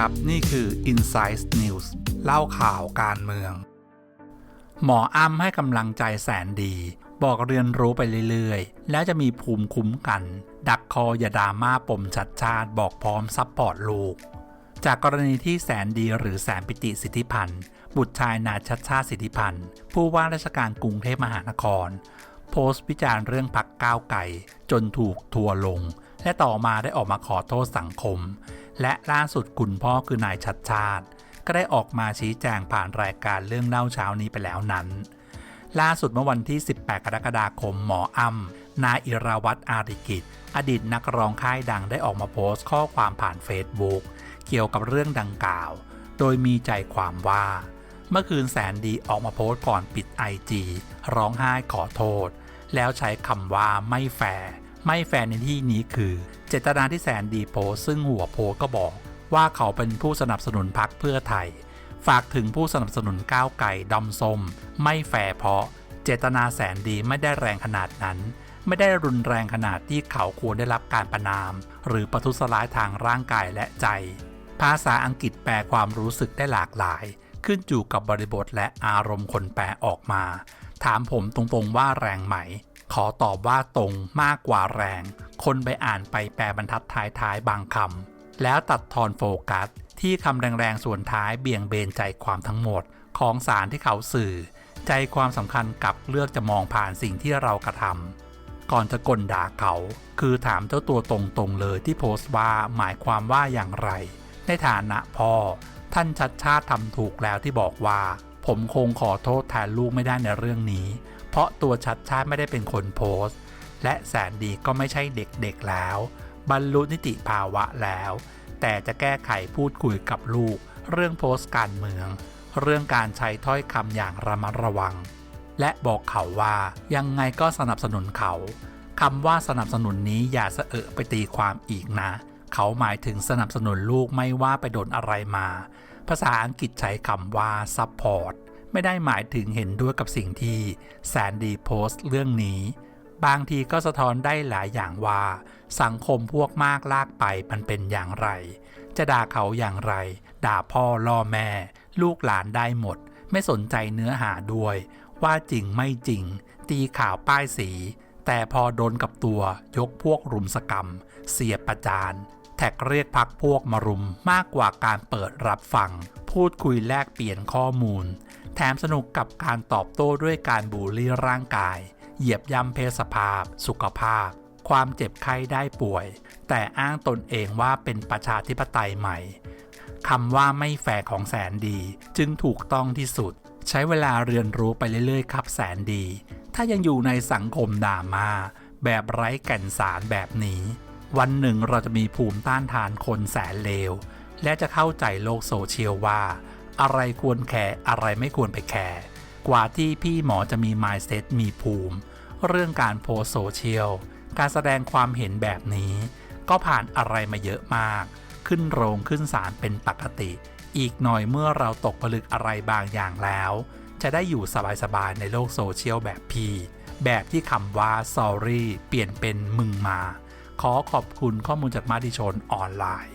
ครับ นี่คือ Insight News เล่าข่าวการเมือง หมออ้ำให้กำลังใจแสนดี บอกเรียนรู้ไปเรื่อยๆ แล้วจะมีภูมิคุ้มกัน ดักคออย่าดราม่าปมชัดชาติบอกพร้อมซัพพอร์ตลูก จากกรณีที่แสนดีหรือแสนปิติสิทธิพันธ์ บุตรชายนาชัดชาติสิทธิพันธ์ ผู้ว่าราชการกรุงเทพมหานคร โพสต์วิจารณ์เรื่องพักก้าวไก่จนถูกทัวร์ลง และต่อมาได้ออกมาขอโทษสังคม และล่าสุดคุณพ่อคือนายชัดชาติ ก็ได้ออกมาชี้แจงผ่านรายการเรื่องเล่าเช้านี้ไปแล้วนั้น ล่าสุดเมื่อวันที่ 18 กรกฎาคมหมออ้ำนายอิราวัตรอาริกิจ อดีตนักร้องค่ายดังได้ออกมาโพสต์ข้อความผ่านเฟซบุ๊กเกี่ยวกับเรื่องดังกล่าว โดยมีใจความว่า เมื่อคืนแสนดีออกมาโพสต์ก่อนปิดไอจีร้องไห้ขอโทษ แล้วใช้คำว่าไม่แฟร์ ไม่แฟร์ในที่นี้คือ เจตนาที่แสนดีโพซึ่งหัวโพก็บอกว่าเขาเป็นผู้สนับสนุนพักเพื่อไทย ฝากถึงผู้สนับสนุนก้าวไก่ดำส้มไม่แฟร์เพราะ เจตนาแสนดีไม่ได้แรงขนาดนั้น ไม่ได้รุนแรงขนาดที่เขาควรได้รับการประนาม หรือประทุษร้ายทางร่างกายและใจ ภาษาอังกฤษแปลความรู้สึกได้หลากหลาย ขึ้นอยู่กับบริบทและอารมณ์คนแปลออกมา ถามผมตรงๆว่าแรงไหม ขอตอบว่าตรงมากกว่าแรง คนไปอ่านไปแปลบรรทัดท้ายๆ บางคำ แล้วตัดทอนโฟกัส ที่คำแรงๆ ส่วนท้ายเบี่ยงเบนใจความทั้งหมด ของสารที่เขาสื่อ ใจความสำคัญกับเลือกจะมองผ่านสิ่งที่เรากระทำก่อนจะกลด่าเขา คือถามเจ้าตัวตรงๆเลยที่โพสต์ว่าหมายความว่าอย่างไร ในฐานะพ่อ ท่านชัดชาติทำถูกแล้วที่บอกว่าผมคงขอโทษแทนลูกไม่ได้ในเรื่องนี้ เพราะตัวชัดชาติไม่ได้เป็นคนโพสต์ และแสนดีก็ไม่ใช่เด็กๆแล้ว บรรลุนิติภาวะแล้ว แต่จะแก้ไขพูดคุยกับลูก เรื่องโพสต์การเมือง เรื่องการใช้ถ้อยคำอย่างระมัดระวัง และบอกเขาว่ายังไงก็สนับสนุนเขาคำว่าสนับสนุนนี้อย่าเสอะไปตีความอีกนะ เขาหมายถึงสนับสนุนลูกไม่ว่าไปโดนอะไรมา ภาษาอังกฤษใช้คำว่า support ไม่ได้หมายถึงเห็นด้วยกับสิ่งที่แสนดีโพสต์เรื่องนี้ บางทีก็สะท้อนได้หลายอย่างว่า สังคมพวกมากลากไปมันเป็นอย่างไร จะด่าเขาอย่างไร ด่าพ่อล่อแม่ ลูกหลานได้หมด ไม่สนใจเนื้อหาด้วย ว่าจริงไม่จริง ตีข่าวป้ายสี แต่พอโดนกับตัวยกพวกรุมสกรรม เสียประจานแท็กเรียกพักพวกมารุมมากกว่าการเปิดรับฟัง พูดคุยแลกเปลี่ยนข้อมูล แถมสนุกกับการตอบโต้ด้วยการบูลลี่ร่างกาย เหยียบย่ำเพศสภาพ สุขภาพ ความเจ็บไข้ได้ป่วย แต่อ้างตนเองว่าเป็นประชาธิปไตยใหม่คำว่าไม่แฟร์ของแสนดี จึงถูกต้องที่สุด ใช้เวลาเรียนรู้ไปเรื่อยๆ ครับแสนดี ถ้ายังอยู่ในสังคมดรามาแบบไร้แก่นสารแบบนี้ วันหนึ่งเราจะมีภูมิต้านทานคนแสนเลว และจะเข้าใจโลกโซเชียลว่า อะไรควรแคร์อะไรไม่ควรไปแคร์กว่าที่พี่หมอจะมี mindset มีภูมิ เรื่องการโพสโซเชียลการแสดงความเห็นแบบนี้ ก็ผ่านอะไรมาเยอะมาก ขึ้นโรงขึ้นศาลเป็นปกติ อีกหน่อยเมื่อเราตกผลึกอะไรบางอย่างแล้ว จะได้อยู่สบายๆในโลกโซเชียลแบบพี่ แบบที่คำว่า sorry เปลี่ยนเป็นมึงมา ขอขอบคุณข้อมูลจากมาดิชนออนไลน์